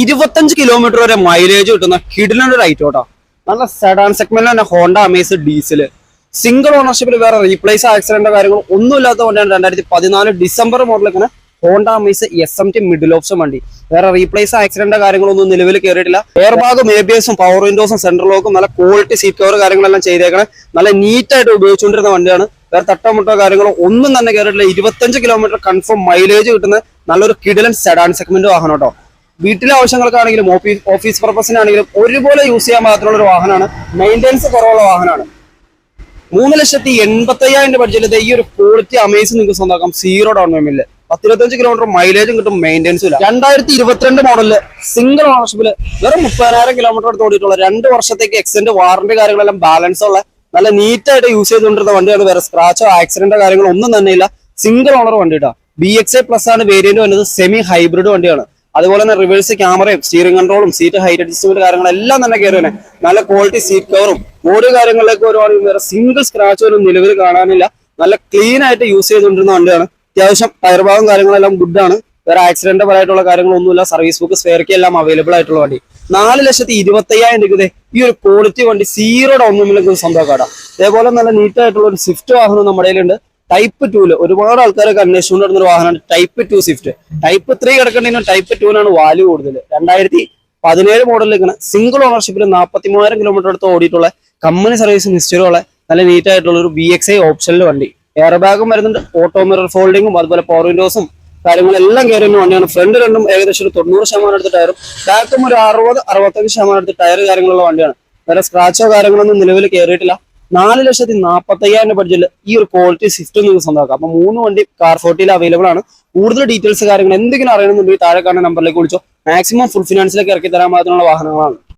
ഇരുപത്തഞ്ച് കിലോമീറ്റർ വരെ മൈലേജ് കിട്ടുന്ന ഒരു ഐറ്റം നല്ല സെഡാൻ സെഗ്മെന്റ് തന്നെ ഹോണ്ട അമേസ് ഡീസൽ സിംഗിൾ ഓണർഷിപ്പിൽ വേറെ റീപ്ലേസ് ആക്സിഡന്റ് കാര്യങ്ങൾ ഒന്നുമില്ലാത്ത കൊണ്ടാണ് രണ്ടായിരത്തി പതിനാല് December മോഡലിങ്ങനെ Honda Amaze S M T middle option വണ്ടി. വേറെ റീപ്ലേസ് ആക്സിഡന്റ് കാര്യങ്ങളൊന്നും നിലവിൽ കയറിയിട്ടില്ല എയർ ബാഗും എ ബി എസും പവർ വിൻഡോസും സെൻട്രൽ ലോക്കും നല്ല ക്വാളിറ്റി സീറ്റ് കവർ കാര്യങ്ങളെല്ലാം ചെയ്തേക്കണേ. നല്ല നീറ്റായിട്ട് ഉപയോഗിച്ചുകൊണ്ടിരുന്ന വണ്ടിയാണ്. വേറെ തട്ടോ മുട്ടോ കാര്യങ്ങളോ ഒന്നും തന്നെ കയറിയിട്ടില്ല ഇരുപത്തഞ്ച് കിലോമീറ്റർ കൺഫേം മൈലേജ് കിട്ടുന്ന നല്ലൊരു കിടിലൻ സെഡാൻ സെഗ്മെന്റ് വാഹനം കേട്ടോ. വീട്ടിലെ ആവശ്യങ്ങൾക്കാണെങ്കിലും ഓഫീസ് ഓഫീസ് പർപ്പസിനാണെങ്കിലും ഒരുപോലെ യൂസ് ചെയ്യാൻ മാത്രമുള്ള ഒരു വാഹനമാണ്. മെയിന്റെനൻസ് കുറവുള്ള വാഹനമാണ്. മൂന്ന് ലക്ഷത്തി എൺപത്തയ്യായിരം രൂപ ബഡ്ജറ്റിൽ ഈ ഒരു ക്വാളിറ്റി അമേസ് നിങ്ങൾക്ക് സ്വന്തമാക്കാം. സീറോ ഡൗൺ പേയ്മെന്റിൽ പത്തിരുപത്തഞ്ച് കിലോമീറ്റർ മൈലേജും കിട്ടും മെയിന്റെനൻസും ഇല്ല. രണ്ടായിരത്തി ഇരുപത്തിരണ്ട് മോഡലിൽ സിംഗിൾ ഓണർഷിപ്പിൽ വെറും മുപ്പതിനായിരം കിലോമീറ്റർ എടുത്ത് ഓടിയിട്ടുള്ള രണ്ട് വർഷത്തേക്ക് എക്സ്റ്റൻഡ് വാറണ്ടി കാര്യങ്ങളെല്ലാം ബാലൻസ് ഉള്ള നല്ല നീറ്റായിട്ട് യൂസ് ചെയ്തുകൊണ്ടിരുന്ന വണ്ടിയാണ്. വേറെ സ്ക്രാച്ചോ ആക്സിഡന്റോ കാര്യങ്ങളോ ഒന്നും തന്നെ ഇല്ല. സിംഗിൾ ഓണർ വണ്ടി കേട്ടോ ബി എക്സ് ഐ പ്ലസ് ആണ് വേരിയന്റ് വന്നത്. സെമി ഹൈബ്രിഡ് വണ്ടിയാണ്. അതുപോലെ തന്നെ റിവേഴ്സ് ക്യാമറയും സ്റ്റിയറിംഗ് കൺട്രോളും സീറ്റ് ഹൈറ്റ് അഡ്ജസ്റ്റ്മെന്റ് കാര്യങ്ങളെല്ലാം തന്നെ കയറി തന്നെ നല്ല ക്വാളിറ്റി സീറ്റ് കവറും ഓരോ കാര്യങ്ങളിലേക്ക് ഒരുപാട് വേറെ സിംഗിൾ സ്ക്രാച്ച് ഒന്നും നിലവിൽ കാണാനില്ല. നല്ല ക്ലീൻ ആയിട്ട് യൂസ് ചെയ്തുകൊണ്ടിരുന്ന വണ്ടിയാണ്. അത്യാവശ്യം ടയർ ഭാഗം കാര്യങ്ങളെല്ലാം ആണ്. വേറെ ആക്സിഡന്റ് പരമായിട്ടുള്ള കാര്യങ്ങളൊന്നുമില്ല. സർവീസ് ബുക്ക് സ്പെയർക്കി എല്ലാം അവൈലബിൾ ആയിട്ടുള്ള വണ്ടി. നാല് ലക്ഷത്തി ഇരുപത്തയ്യായിരം രൂപ ഈ ഒരു ക്വാളിറ്റി വണ്ടി സീറോ ഡൗൺ സ്വന്തം കാടാം അതേപോലെ നല്ല നീറ്റ് ആയിട്ടുള്ള ഒരു സ്വിഫ്റ്റ് വാഹനം നമ്മുടെ കയ്യിലുണ്ട്. ടൈപ്പ് ടൂൽ ഒരുപാട് ആൾക്കാരൊക്കെ അന്വേഷിച്ചുകൊണ്ട് വരുന്ന ഒരു വാഹനമാണ് type two Swift type three കിടക്കേണ്ടതിന് type ടൂവിനാണ് വാല്യൂ കൂടുതൽ രണ്ടായിരത്തി പതിനേഴ് ഇങ്ങനെ സിംഗിൾ ഓണർഷിപ്പിൽ നാൽപ്പത്തി മൂവായിരം കിലോമീറ്റർ അടുത്ത് ഓടിയിട്ടുള്ള കമ്പനി സർവീസ് ഹിസ്റ്ററിയുള്ള നല്ല നീറ്റ് ആയിട്ടുള്ള ഒരു ബി എക്സ് ഐ ഓപ്ഷനിൽ വണ്ടി. എയർ ബാഗും വരുന്നുണ്ട് ഓട്ടോ മിറർ ഫോൾഡിങ്ങും അതുപോലെ പവർ വിൻഡോസും കാര്യങ്ങളെല്ലാം കയറി വരുന്ന വണ്ടിയാണ്. ഫ്രണ്ട് രണ്ടും ഏകദേശം ഒരു തൊണ്ണൂറ് ശതമാനം അടുത്ത് ടയറും ബാക്കും ഒരു അറുപത് അറുപത്തഞ്ച് ശതമാനം അടുത്ത് ടയർ കാര്യങ്ങളുള്ള വണ്ടിയാണ്. വേറെ സ്ക്രാച്ചോ കാര്യങ്ങളൊന്നും നിലവിൽ കയറിയിട്ടില്ല നാല് ലക്ഷത്തി നാൽപ്പത്തയ്യായിരം രൂപ ബഡ്ജറ്റിൽ ഈ ഒരു ക്വാളിറ്റി സിസ്റ്റം നിങ്ങൾക്ക് സ്വന്തമാക്കാം. അപ്പൊ മൂന്ന് വണ്ടി കാർ ഫോർട്ടിയിൽ അവൈലബിൾ ആണ്. കൂടുതൽ ഡീറ്റെയിൽസ് കാര്യങ്ങൾ എന്തെങ്കിലും അറിയണമെന്നുണ്ടെങ്കിൽ താഴെ കാണുന്ന നമ്പറിലേക്ക് വിളിച്ചോ. മാക്സിമം ഫുൾ ഫിനാൻസിലേക്ക് ഇറക്കി തരാൻ മാത്രമുള്ള വാഹനങ്ങളാണ്.